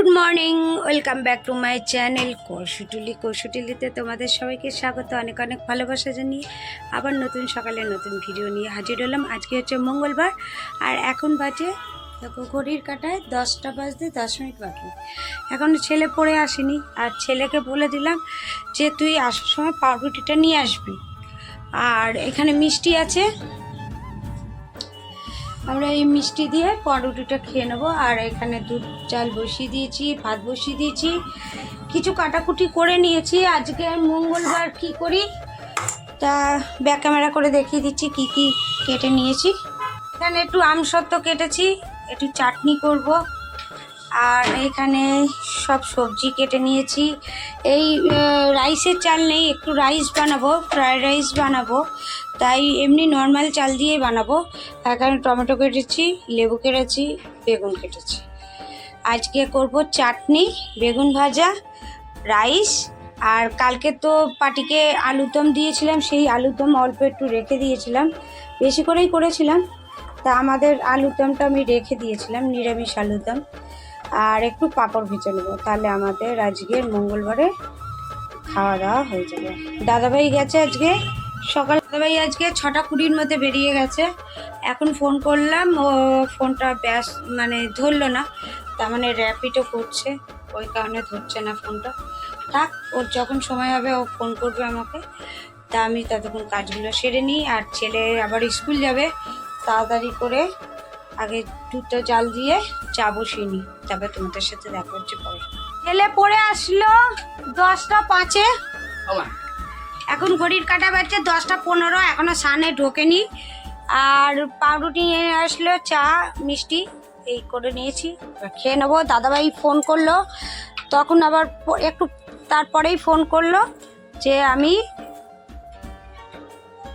Good morning, welcome back to my channel Kaushutuli. কৌশুটুলিতে তোমাদের সবাইকে স্বাগত, অনেক অনেক ভালোবাসা জানিয়ে আবার নতুন সকালে নতুন ভিডিও নিয়ে হাজির হলাম। আজকে হচ্ছে মঙ্গলবার, আর এখন বাজে, দেখো ঘড়ির কাটায় দশটা বাজতে দশ মিনিট বাকি। এখন ছেলে পড়ে আসেনি, আর ছেলেকে বলে দিলাম যে তুই আসার সময় পাউরুটিটা নিয়ে আসবি। আর এখানে মিষ্টি আছে আমরা এই মিষ্টি দিয়ে পাউরুটিটা খেয়ে নেব। আর এখানে দুধ, চাল বসিয়ে দিয়েছি, ভাত বসিয়ে দিয়েছি। কিছু কাটাকুটি করে নিয়েছি। আজকে মঙ্গলবার কি করি? তা ব্যাক ক্যামেরা করে দেখিয়ে দিচ্ছি কি কি কেটে নিয়েছি। এখানে একটু আমসত্ব কেটেছি, একটু চাটনি করব। আর এখানে সব সবজি কেটে নিয়েছি। এই রাইসের চাল নেই, একটু রাইস বানাবো, ফ্রায়েড রাইস বানাবো। তাই এমনি নর্মাল চাল দিয়ে বানাবো। এখানে টমেটো কেটেছি, লেবু কেটেছি, বেগুন কেটেছি। আজকে করব চাটনি, বেগুন ভাজা, রাইস, আর কালকে তো পাটিকে আলুদম দিয়েছিলাম, সেই আলুদম অল্প একটু রেখে দিয়েছিলাম। বেশি করেই করেছিলাম। তা আমাদের আলুদমটা আমি রেখে দিয়েছিলাম, নিরামিষ আলুদম আর একটু পাঁপড় ভেজে নেব, তাহলে আমাদের আজকের মঙ্গলবারে খাওয়া দাওয়া হয়ে যাবে। দাদাভাই গেছে আজকে? সকাল দাদাভাই আজকে ছটা কুড়ির মধ্যে বেরিয়ে গেছে। এখন ফোন করলাম, ও ফোনটা ব্যাস মানে ধরলো না, তার মানে র্যাপিডও করছে, ওই কারণে ধরছে না ফোনটা থাক, ওর যখন সময় হবে ও ফোন করবে আমাকে। তা আমি ততক্ষণ কাজগুলো সেরে নিই, আর ছেলে আবার স্কুল যাবে, তাড়াতাড়ি করে আগে দুটো জাল দিয়ে চা বসিয়ে নিই। তারপরে তোমাদের সাথে দেখা হচ্ছে পরে। ছেলে পড়ে আসলো, দশটা পাঁচে। এখন ঘড়ির কাটা বাজছে দশটা পনেরো এখনও সানে ঢোকেনি। আর পাউরুটি নিয়ে আসলো চা মিষ্টি এই করে নিয়েছি। খেয়ে নেব দাদাভাই ফোন করল। তখন আবার একটু তারপরেই ফোন করল যে আমি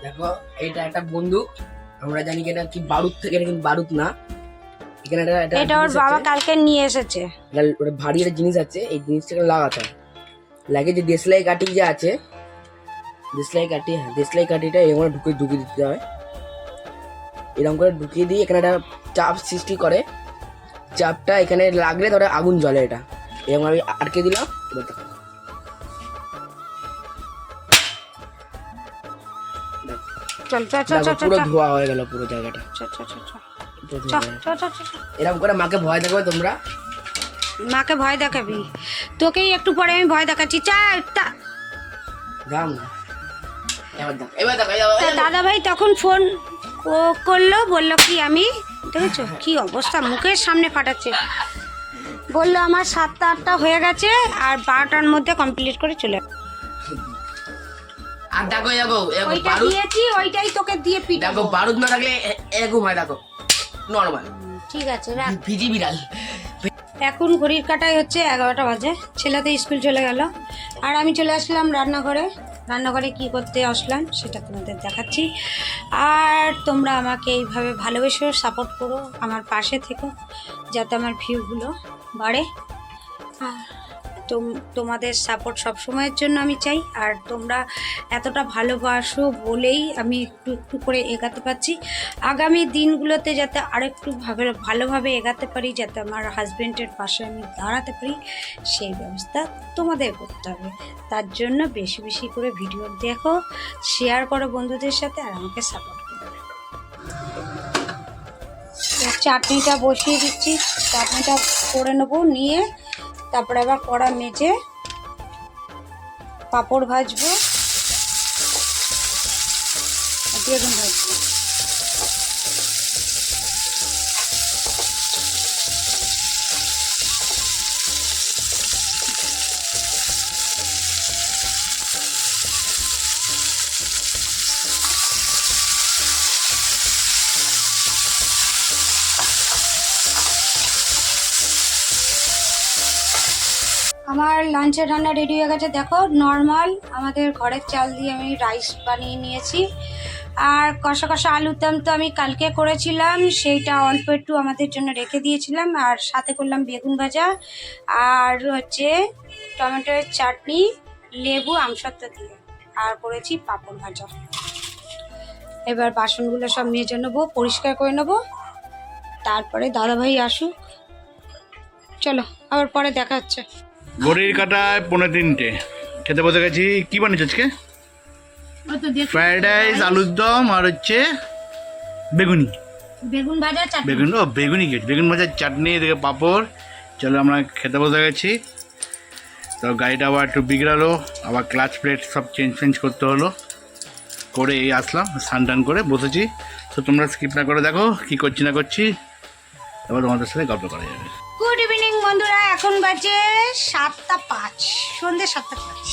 দেখো এটা একটা বন্দুক। আমরা জানি এটা কি বারুদ থেকে এটা কিন্তু বারুদ না। এখানে একটা এটা ওর বাবা কালকে নিয়ে এসেছে। ভারী একটা জিনিস আছে এই জিনিসটাকে লাগাতে হয়। লাগে যে দেশলাই কাঠি যে আছে দেশলাই কাঠি হ্যাঁ দেশলাই কাঠিটা এরকম করে ঢুকে ঢুকিয়ে দিতে হয়। এরকম করে ঢুকিয়ে দিয়ে এখানে একটা চাপ সৃষ্টি করে। চাপটা এখানে লাগলে ধরে আগুন জ্বলে এটা। এরকম আমি আটকে দিলাম এবার দেখো। পুরো ধোয়া হয়ে গেল পুরো জায়গাটা। এরকম করে মাকে ভয় দেখাবে তোমরা? মাকে ভয় দেখাবি? তোকেই একটু পরে আমি ভয় দেখাচ্ছি। চা দাম না দাদা ভাই তখন ফোন ও করল বলল কি আমি? দেখেছ? কি অবস্থা? মুখের সামনে ফাটাচ্ছে। বলল আমার সাতটা আটটা হয়ে গেছে আর বারোটার মধ্যে কমপ্লিট করে চলে যাবে। আর দেখো দেখো দেখো ওইটা দিয়েছি ওইটাই তোকে দিয়ে দেখো বারুদ না থাকলে এরকম হয় দেখো নর্মাল ঠিক আছে রাখ। ভিজি বিড়াল। এখন ঘড়ির কাটাই হচ্ছে এগারোটা বাজে। ছেলে তো স্কুল চলে গেল। আর আমি চলে আসলাম রান্নাঘরে। রান্নাঘরে কি করতে আসলাম সেটা তোমাদের দেখাচ্ছি। আর তোমরা আমাকে এইভাবে ভালোবেসে সাপোর্ট করো, আমার পাশে থেকো, যাতে আমার ভিউগুলো বাড়ে। আর তোমাদের সাপোর্ট সব সময়ের জন্য আমি চাই। আর তোমরা এতটা ভালোবাসো বলেই আমি একটু একটু করে এগাতে পারছি। আগামী দিনগুলোতে যাতে আরেকটু ভাবে, ভালোভাবে এগাতে পারি, যাতে আমার হাজব্যান্ডের পাশে আমি দাঁড়াতে পারি, সেই ব্যবস্থা তোমাদের করতে হবে। তার জন্য বেশি বেশি করে ভিডিও দেখো শেয়ার করো বন্ধুদের সাথে আর আমাকে সাপোর্ট করো। চাটনিটা বসিয়ে দিচ্ছি, চাটনিটা করে নেব, নিয়ে তারপরে আবার কড়া মেজে পাঁপড় ভাজবো। বেগুন ভাজবো আমার লাঞ্চের রান্না রেডি হয়ে গেছে। দেখো নর্মাল আমাদের ঘরের চাল দিয়ে আমি রাইস বানিয়ে নিয়েছি। আর কষা কষা আলুর দম তো আমি কালকে করেছিলাম, সেইটা অল্প একটু আমাদের জন্য রেখে দিয়েছিলাম। আর সাথে করলাম বেগুন ভাজা, আর হচ্ছে টমেটোর চাটনি, লেবু, আমসত্ব দিয়ে। আর করেছি পাঁপড় ভাজা। এবার বাসনগুলো সব মেজে নেব, পরিষ্কার করে নেব। তারপরে দাদাভাই আসুক। চলো, আবার পরে দেখা হচ্ছে। ঘড়ির কাটায় পনেরো তিনটে। খেতে বসে গেছি। কি বানিয়েছ আজকে? ফ্রাইড রাইস আলুর দম আর হচ্ছে বেগুনি। বেগুন ভাজা বেগুন ও বেগুনি গেছে বেগুন ভাজার চাটনি এদিকে পাঁপড়। চলো আমরা খেতে বসে গেছি। তো গাড়িটা আবার একটু বিগড়ালো। আবার ক্লাচ প্লেট সব চেঞ্জ চেঞ্জ করতে হলো। করে এই আসলাম স্নান টান করে বসেছি। তো তোমরা স্কিপ না করে দেখো কি করছি না করছি। এবার তোমাদের সাথে গল্প করা যাবে। গুড ইভিনিং বন্ধুরা। এখন বাজে সাতটা পাঁচ, সন্ধ্যে সাতটা পাঁচ।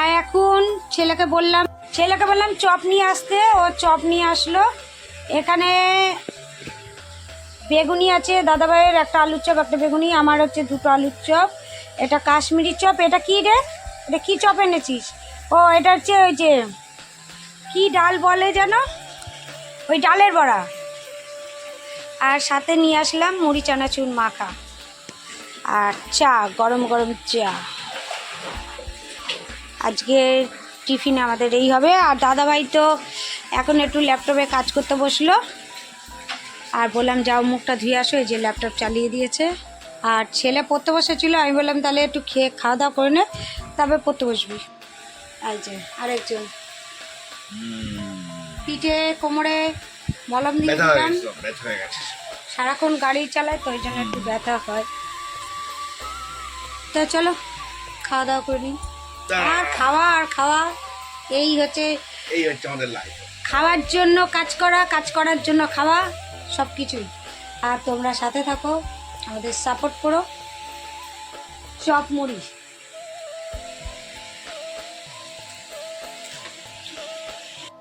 আর এখন ছেলেকে বললাম ছেলেকে বললাম চপ নিয়ে আসতে। ও চপ নিয়ে আসলো। এখানে বেগুনি আছে, দাদাভাইয়ের একটা আলুর চপ, একটা বেগুনি, আমার হচ্ছে দুটো আলুর চপ, এটা কাশ্মীরি চপ। এটা কী রে? এটা কী চপ এনেছিস? ও, এটা হচ্ছে ওই যে, কি ডাল বলে যেন? ওই ডালের বড়া। আর সাথে নিয়ে আসলাম মুড়ি চানাচুর মাখা। আর চা গরম গরম চা। আজকে টিফিন আমাদের এই হবে। আর দাদাভাই তো এখন একটু ল্যাপটপে কাজ করতে বসল। আর বললাম যাও মুখটা ধুয়ে আসো এই যে ল্যাপটপ চালিয়ে দিয়েছে। আর ছেলে পড়তে বসেছিল আমি বললাম তাহলে একটু খেয়ে খাওয়া দাওয়া করে নে তবে পড়তে বসবি। যে আরেকজন। পিঠে কোমরে মলম দিয়ে দিলাম। সারাক্ষণ গাড়ি চালায় তো ওই জন্য একটু ব্যথা হয়। তো চলো খাওয়া দাওয়া করে নিই। আর খাওয়া আর খাওয়া এই হচ্ছে এই হচ্ছে আমাদের লাইফ খাওয়ার জন্য কাজ করা কাজ করার জন্য খাওয়া সব কিছুই আর তোমরা সাথে থাকো আমাদের সাপোর্ট করো। চপ মুড়ি।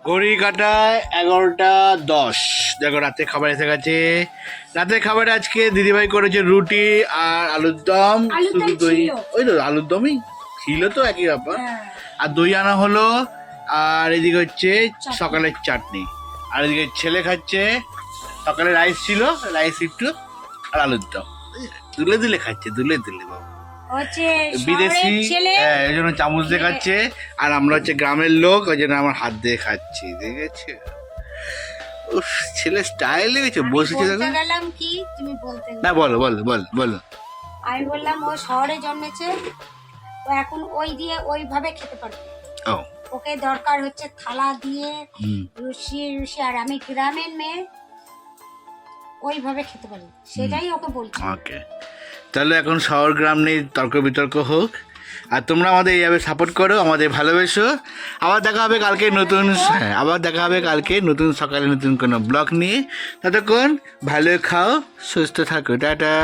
ঘড়ি কাটায় এগারোটা দশ। দেখো রাতে খাবার এসে গেছে। রাতের খাবারে আজকে দিদিভাই করেছে রুটি আর আলুর দম শুধু দই। ওই তো আলুর দমই ছিল তো একই ব্যাপার। হ্যাঁ। আর দই আনা হলো আর এদিকে হচ্ছে সকালের চাটনি। আর এদিকে ছেলে খাচ্ছে সকালে রাইস ছিল রাইস একটু আর আলুর দম। দুলে দুলে খাচ্ছে দুলে দুলে বাবা। বিদেশি হ্যাঁ, এই জন্য চামচ দিয়ে খাচ্ছে। আর আমরা হচ্ছে গ্রামের লোক ওই জন্য আমার হাত দিয়ে খাচ্ছি দেখেছ? উফ ছেলে স্টাইল লেগেছে বসেছে বলতে দেখো গেলাম কি তুমি বলতে না। না বলো বলো বলো বলো। আমি বললাম ও শহরে জন্মেছে ও এখন ওই দিয়ে ওইভাবে খেতে পারবে। ও। ওকে দরকার হচ্ছে থালা দিয়ে হুম। রুষি আর আমি গ্রামের মেয়ে ওইভাবে খেতে পারি। সেটাই ওকে বলছি। ওকে। তাহলে এখন শহর গ্রাম নেই তর্ক বিতর্ক হোক। আর তোমরা আমাদের এইভাবে সাপোর্ট করো আমাদের ভালোবেসো। আবার দেখা হবে কালকে নতুন হ্যাঁ আবার দেখা হবে কালকে নতুন সকালে নতুন কোনো ব্লগ নিয়ে। ততক্ষণ ভালো খাও সুস্থ থাকো টাটা।